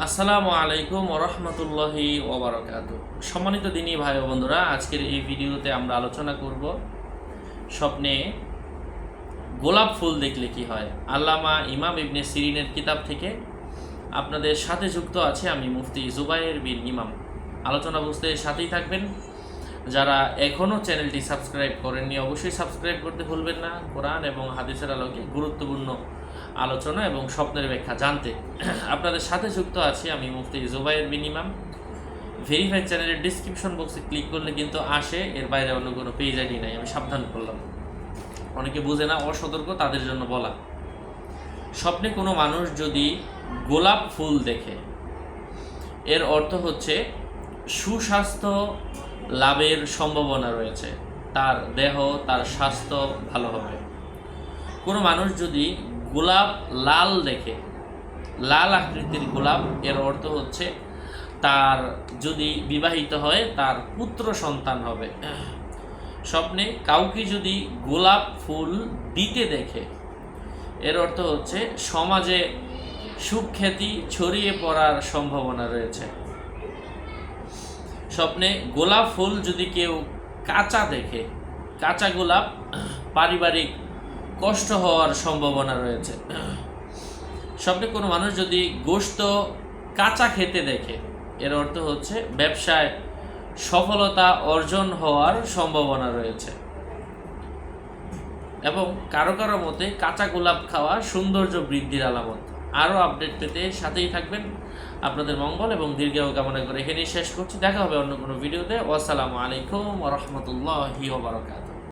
আসসালামু আলাইকুম ওরহমতুল্লাহি ওবরাকাত। সম্মানিত দিনী ভাই বন্ধুরা, আজকের এই ভিডিওতে আমরা আলোচনা করব স্বপ্নে গোলাপ ফুল দেখলে কি হয়। আল্লামা ইমাম ইবনে সিরিনের কিতাব থেকে আপনাদের সাথে যুক্ত আছে আমি মুফতি জুবাইর বিন ইমাম। আলোচনা বুঝতে সাথেই থাকবেন। যারা এখনও চ্যানেলটি সাবস্ক্রাইব করেননি, অবশ্যই সাবস্ক্রাইব করতে ভুলবেন না। কোরআন এবং হাদিসের আলোকে গুরুত্বপূর্ণ আলোচনা এবং স্বপ্নের ব্যাখ্যা জানতে। আপনাদের সাথে যুক্ত আছি আমি মুফতি জুবাইয়ের বিন ইমাম। ভেরিফাইড চ্যানেলের ডিসক্রিপশন বক্সে ক্লিক করলে কিন্তু আসে, এর বাইরে অন্য কোনো পেজ আইডি নাই, আমি সাবধান করলাম। অনেকে বুঝে না, অসতর্ক, তাদের জন্য বলা। স্বপ্নে কোনো মানুষ যদি গোলাপ ফুল দেখে, এর অর্থ হচ্ছে সুস্বাস্থ্য লাভের সম্ভাবনা রয়েছে। তার দেহ, তার স্বাস্থ্য ভালো হবে। কোনো মানুষ যদি গোলাপ লাল দেখে, লাল আকৃতির গোলাপ, এর অর্থ হচ্ছে তার যদি বিবাহিত হয়, তার পুত্র সন্তান হবে। স্বপ্নে কাউকে যদি গোলাপ ফুল দিতে দেখে, এর অর্থ হচ্ছে সমাজে সুখ্যাতি ছড়িয়ে পড়ার সম্ভাবনা রয়েছে। স্বপ্নে গোলাপ ফুল যদি কেউ কাঁচা দেখে, কাঁচা গোলাপ পারিবারিক কষ্ট হওয়ার সম্ভাবনা রয়েছে। স্বপ্নে কোনো মানুষ যদি গোস্ত কাঁচা খেতে দেখে, এর অর্থ হচ্ছে ব্যবসায় সফলতা অর্জন হওয়ার সম্ভাবনা রয়েছে। এবং কারও কারও মতে কাঁচা গোলাপ খাওয়া সৌন্দর্য বৃদ্ধির আলামত। আরও আপডেট পেতে সাথেই থাকবেন। আপনাদের মঙ্গল এবং দীর্ঘ কামনা করে এখানেই শেষ করছি। দেখা হবে অন্য কোনো ভিডিওতে। আসসালামু আলাইকুম রহমতুল্লাহি ওবরাকাত